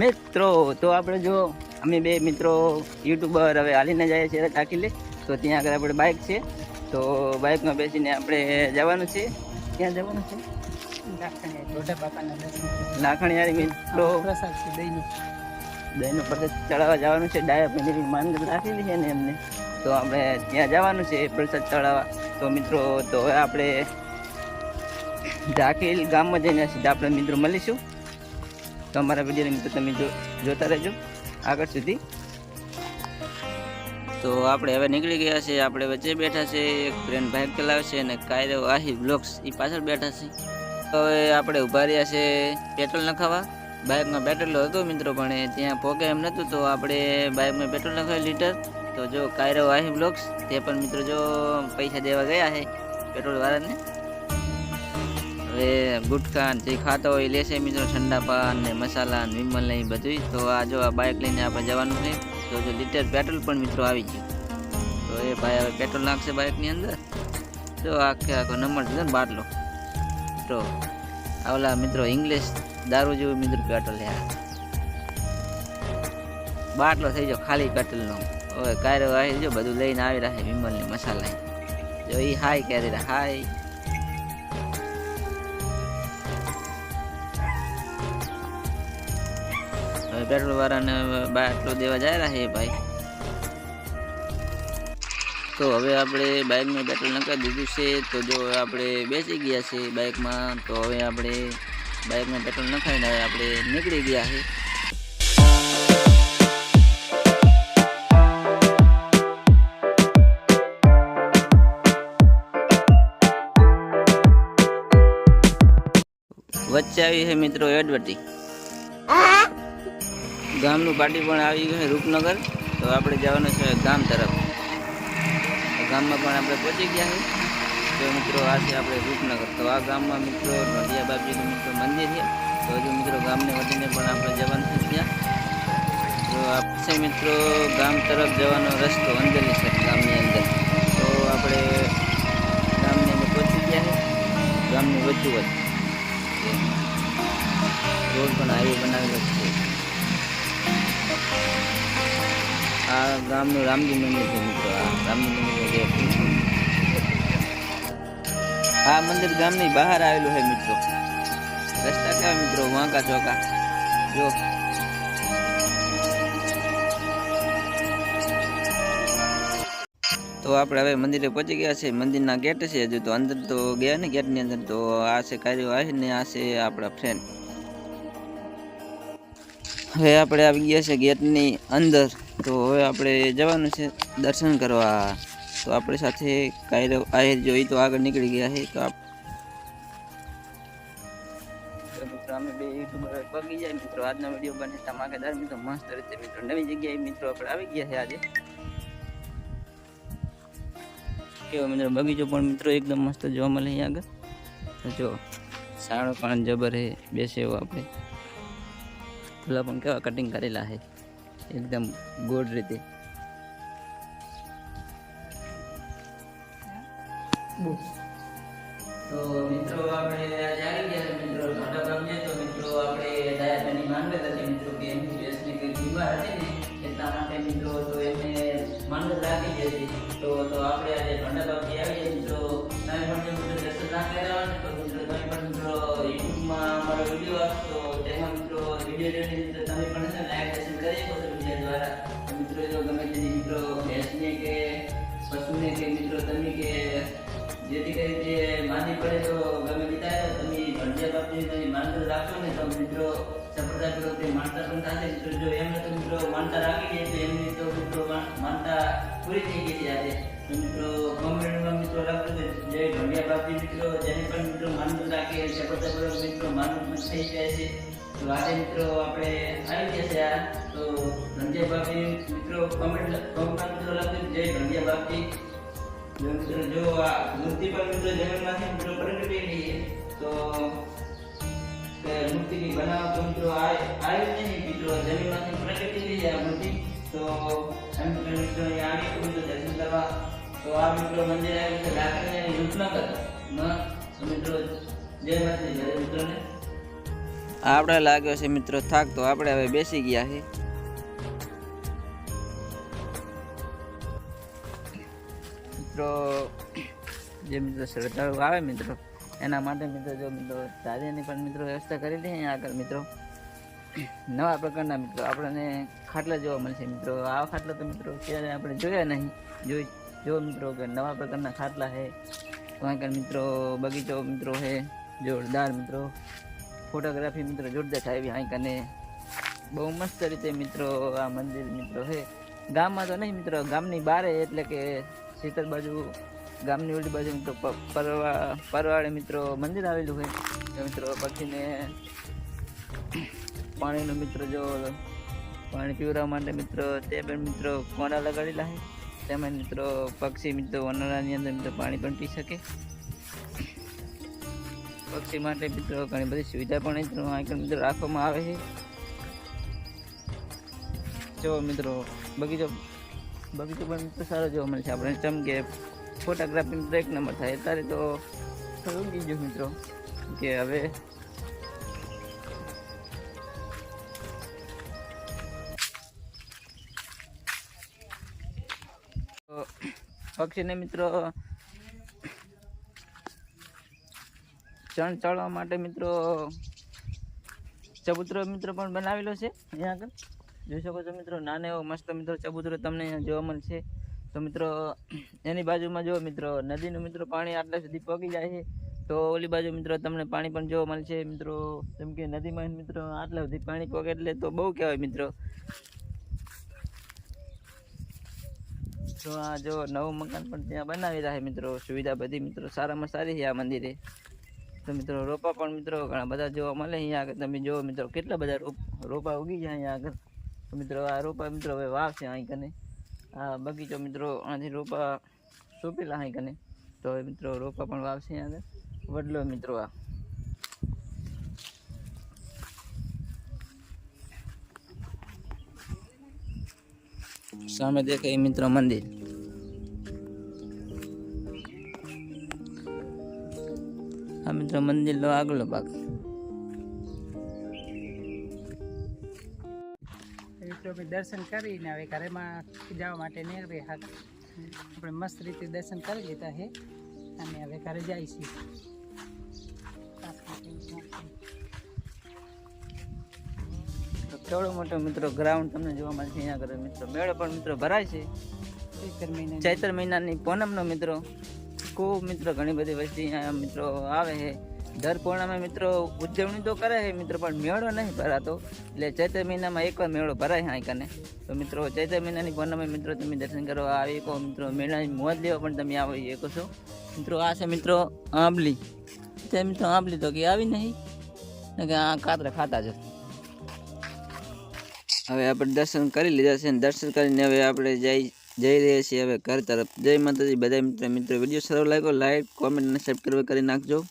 મિત્રો તો આપણે જો અમે બે મિત્રો યુટ્યુબર હવે હાલીને જઈએ છીએ ટાકીલે તો ત્યાં આગળ આપણે બાઇક છે. તો બાઇકમાં બેસીને આપણે જવાનું છે. ક્યાં જવાનું છે? લાખણીયારી મિત્રો પ્રસાદ છે દહીંનો. દહીંનો પ્રસાદ ચડાવવા જવાનું છે. ડાયા પનીરની માંગ રાખેલી છે ને એમને. તો આપણે ત્યાં જવાનું છે પ્રસાદ ચડાવવા. તો મિત્રો તો હવે આપણે ઢાકેલ ગામમાં જઈને સીધા આપણે મિત્રો મળીશું. તો અમારા વિડીયોને મિત્રો તમે જો જોતા રહેજો. આગળ સુધી. તો આપણે હવે નીકળી ગયા છે આપણે વચ્ચે બેઠા છે એક ફ્રેન્ડ બાઇક ચલાવે છે અને કાયરો આહી બ્લોક્સ એ પાછળ બેઠા છે. હવે આપણે ઊભા રહ્યા છે પેટ્રોલ નખાવા. બાઇકમાં પેટ્રોલ હતું મિત્રો, પણ ત્યાં પોકે એમ નહોતું તો આપણે બાઇકમાં પેટ્રોલ નખાવ્યું લીટર તો જો કાયરો આહી બ્લોક્સ તે પણ મિત્રો જો પૈસા દેવા ગયા છે પેટ્રોલ વાળાને. હવે ગુટખા જે ખાતો હોય લેશે મિત્રો, ઠંડા પાન ને મસાલા ને વિમલ ને બધું તો આ જો આ બાઇક લઈને આપણે જવાનું છે. તો જો લીટર પેટ્રોલ પણ મિત્રો આવી ગયું. તો એ ભાઈ હવે પેટ્રોલ નાખશે બાઇકની અંદર. જો આખે આખો નંબર છે ને બાટલો. તો આવલા મિત્રો ઇંગ્લિશ દારૂ જેવું મિત્રો પેટ્રોલ યાર બાટલો થઈ ગયો ખાલી પેટ્રોલનો હવે કાયરો આવી જો બધું લઈને આવી રહ્યા છે વિમલ મસાલા જો એ હાય ક્યારે હાય. હવે પેટ્રોલ વાળાને હવે બાટલો દેવા જાય રહ્યા છે ભાઈ. તો હવે આપણે બાઇકમાં પેટ્રોલ નખાવી દીધું છે. તો જો હવે આપણે બેસી ગયા છે બાઇકમાં, તો હવે આપણે બાઇકમાં પેટ્રોલ નખાવીને હવે આપણે નીકળી ગયા છે. વચ્ચે આવી છે મિત્રો એડવર્ટી ગામનું પાટી પણ આવી ગયું રૂપનગર. તો આપણે જવાનું છે ગામ તરફ. ગામમાં પણ આપણે પહોંચી ગયા છે તો મિત્રો, આ છે આપણે રૂપનગર. તો આ ગામમાં મિત્રો નડિયા બાપજીનું મિત્રો મંદિર છે. તો હજુ મિત્રો ગામને વધીને પણ આપણે જવાનું છે ત્યાં. તો આપણે મિત્રો, ગામ તરફ જવાનો રસ્તો અંદરની છે, ગામની અંદર. તો આપણે ગામની અંદર પહોંચી ગયા છે ગામની વચ્ચોવચ ગામનું રામજી મંદિર છે મિત્રો. આ મંદિર ગામની બહાર આવેલું છે મિત્રો. રસ્તા કેવા મિત્રો? વાંકા ચોકા. જો. તો આપણે હવે મંદિરે પહોંચી ગયા છે મંદિરના ગેટ છે હજુ તો અંદર તો ગયા ને ગેટની અંદર. તો આ છે કાર્યો આવે ને આ છે આપણા ફ્રેન્ડ હવે આપણે આવી ગયા છે ગેટની અંદર. તો હવે આપણે જવાનું છે દર્શન કરવા. તો આપણી સાથે કાયરવ આહિર જોઈ તો આગળ નીકળી ગયા છે. તો આપ બે યુટ્યુબર જાય. મિત્રો, આજનો વીડિયો બને ધમાકેદાર મિત્રો મસ્ત રીતે મિત્રો. નવી જગ્યાએ મિત્રો આપણે આવી ગયા છે આજે. કેવો મિત્રો બગીચો પણ મિત્રો એકદમ મસ્ત જોવા મળે આગળ. જો, સારો પણ જબર હે બેસે આપણે. ફૂલા પણ કેવા કટિંગ કરેલા છે. એકદમ ગોળ રીતે. તો મિત્રો આપણે આજે આવી ગયા મિત્રો મોટા ભાગે તો મિત્રો આપણે ડાયાબીની માંગત હતી મિત્રો કે એમની બેસને કે બીમાર હતી ને એટલા માટે મિત્રો તો એમને માંગત રાખી હતી તો તો આપણે આજે મોટા ભાગે આવીએ મિત્રો તમે પણ મિત્રો દર્શન ના કર્યા હોય તો મિત્રો તમે પણ મિત્રો યુટ્યુબમાં અમારો વીડિયો આપશો. તેમાં મિત્રો વીડિયો જોઈને માની જો ગમે તેતા તમે ભંડિયા બાપની તમે માનતા રાખશો ને, તો મિત્રો સફળતાપૂર્વક તે માનતા પણ થશે મિત્રો જો એમને તો મિત્રો માનતા રાખી દે, તો એમની તો મિત્રો માનતા પૂરી થઈ ગઈ છે આજે. મિત્રો કોમેન્ટમાં મિત્રો લખજો જય ભંડિયા બાપજી મિત્રો, જેને પણ મિત્રો માનતું રાખે સફળતાપૂર્વક મિત્રો માનતું થઈ જાય છે. તો આજે મિત્રો આપણે આવી ગયા છે તો ભંડિયા બાપજી મિત્રો કોમેન્ટ કોમેન્ટમાં મિત્રો લખજો જય ભંડિયા બાપજી. જો મિત્રો જો આ મૂર્તિ પર મિત્રો જમીનમાંથી મિત્રો પ્રગટેલી છે તો તે મૂર્તિની બનાવ તો મિત્રો આ આવી નહીં મિત્રો જમીનમાંથી પ્રગટેલી છે આ મૂર્તિ તો એમ મિત્રો મિત્રો અહીંયા આવી તો મિત્રો દર્શન કરવા તો આ મિત્રો મંદિર આવ્યું છે લાકડીની રૂપનગરમાં તો મિત્રો જય માતાજી જય મિત્રોને આપણે લાગ્યો છે મિત્રો થાક તો આપણે હવે બેસી ગયા છે મિત્રો, જે મિત્રો શ્રદ્ધાળુ આવે મિત્રો, એના માટે મિત્રો જો મિત્રો ચાલીની પણ મિત્રો વ્યવસ્થા કરી દઈએ અહીંયા આગળ મિત્રો. નવા પ્રકારના મિત્રો, આપણને ખાટલા જોવા મળશે મિત્રો. આ ખાટલા તો મિત્રો ત્યારે આપણે જોયા નહીં. જોઈ જો મિત્રો કે નવા પ્રકારના ખાટલા છે આગળ મિત્રો બગીચો મિત્રો છે, જોરદાર મિત્રો. ફોટોગ્રાફી મિત્રો જોરદાર થાય અહીં કને. બહુ મસ્ત રીતે મિત્રો આ મંદિર મિત્રો છે. ગામમાં તો નહીં મિત્રો, ગામની બારે એટલે કે શીતળ બાજુ, ગામની ઉલટી બાજુ મિત્રો પરવા, પરવાળે મિત્રો મંદિર આવેલું હોય મિત્રો પક્ષીને પાણીનો મિત્રો જો, પાણી પીવડાવવા માટે મિત્રો તે પણ મિત્રો કોના લગાડેલા છે. તેમાં મિત્રો પક્ષી મિત્રો વનરાની અંદર મિત્રો પાણી પણ પી શકે. પક્ષી માટે મિત્રો ઘણી બધી સુવિધા પણ મિત્રો આગળ મિત્રો રાખવામાં આવે છે. જો મિત્રો બગીચો બગીચો પણ તો સારો જોવા મળે છે. આપણે જેમ કે ફોટોગ્રાફી બ્રેક નંબર થાય. અત્યારે તો થયું ગયું મિત્રો, કે હવે પક્ષીને મિત્રો ચણ ચડવા માટે મિત્રો ચબૂતરો મિત્રો પણ બનાવેલો છે. અહીંયા આગળ. જોઈ શકો છો મિત્રો, નાનો એવો મસ્ત મિત્રો ચબૂતરો તમને અહીંયા જોવા મળશે. તો મિત્રો, એની બાજુમાં જો મિત્રો, નદીનું મિત્રો પાણી આટલા સુધી પહોંચી જાય છે. તો ઓલી બાજુ મિત્રો તમને પાણી પણ જોવા મળશે મિત્રો. જેમ કે નદીમાં મિત્રો આટલા સુધી પાણી પહોંચે એટલે તો બહુ કહેવાય મિત્રો. તો આ જો નવું મકાન પણ ત્યાં બનાવી રહ્યા છે મિત્રો. સુવિધા બધી મિત્રો સારામાં સારી છે આ મંદિરે. તો મિત્રો, રોપા પણ મિત્રો ઘણા બધા જોવા મળે અહીંયા આગળ તમે જુઓ મિત્રો, કેટલા બધા રોપ, રોપા ઉગી જાય અહીંયા આગળ. મિત્રો, આ રોપા મિત્રો હવે વાવશે અહીં કને. આ બગીચો મિત્રો આથી રોપા સોંપેલા અહીં કને. તો હવે મિત્રો, રોપા પણ વાવશે આગળ વડલો મિત્રો આ. સામે દેખાય મિત્રો મંદિર. આ મિત્રો મંદિરનો આગલો ભાગ. મિત્રો અમે દર્શન કરીને હવે ઘરેમાં જવા માટે નીકળી હતા આપણે મસ્ત રીતે દર્શન કરી લીધા છે અને હવે ઘરે જાય છીએ. તો કેવડો મોટો મિત્રો ગ્રાઉન્ડ તમને જોવા મળશે અહીંયા આગળ. મિત્રો મેળો પણ મિત્રો ભરાય છે. ચૈતર ચૈત્ર મહિનાની પૂનમનો મિત્રો ખૂબ મિત્રો ઘણી બધી વસ્તી અહીંયા મિત્રો આવે છે. દર પૂર્ણિમા મિત્રો ઉજવણી તો કરે છે મિત્રો, પણ મેળો નહીં ભરાતો. એટલે ચૈત્ર મહિનામાં એકવાર મેળો ભરાય છે કને. તો મિત્રો, ચૈત્ર મહિનાની પૂનમે મિત્રો તમે દર્શન કરવા આવી શકો. મિત્રો, મેળાની મોજ લેવા પણ તમે આવી શકો છો. મિત્રો, આ છે મિત્રો આંબલી. તે મિત્રો આંબલી તો કે આવી નહીં કે આ કાતરા ખાતા છે હવે આપણે દર્શન કરી લીધા છે દર્શન કરીને હવે આપણે જઈ જઈ રહ્યા છીએ હવે ઘર તરફ. જય માતાજી. બધા મિત્રો મિત્રો, વીડિયો સારો લાગ્યો લાઈક કોમેન્ટ અને સબસ્ક્રાઈબ કરી નાખજો.